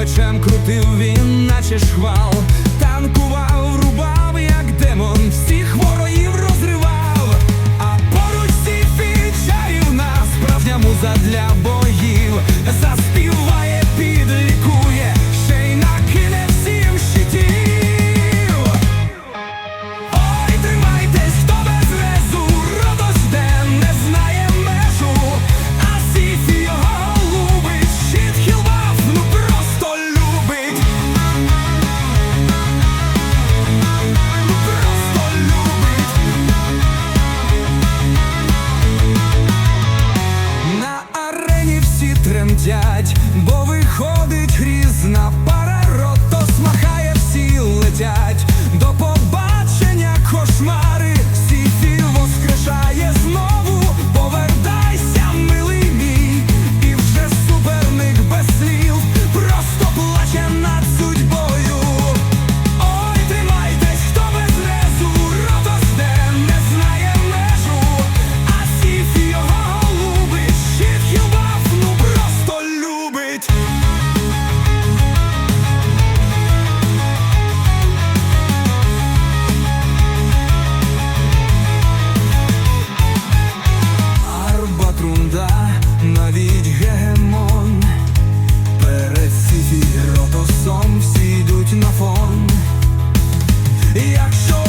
Мечем крутив він, наче шквал, танкував руба. задля Бога. тремтять, бо виходить різна. на фон. Якщо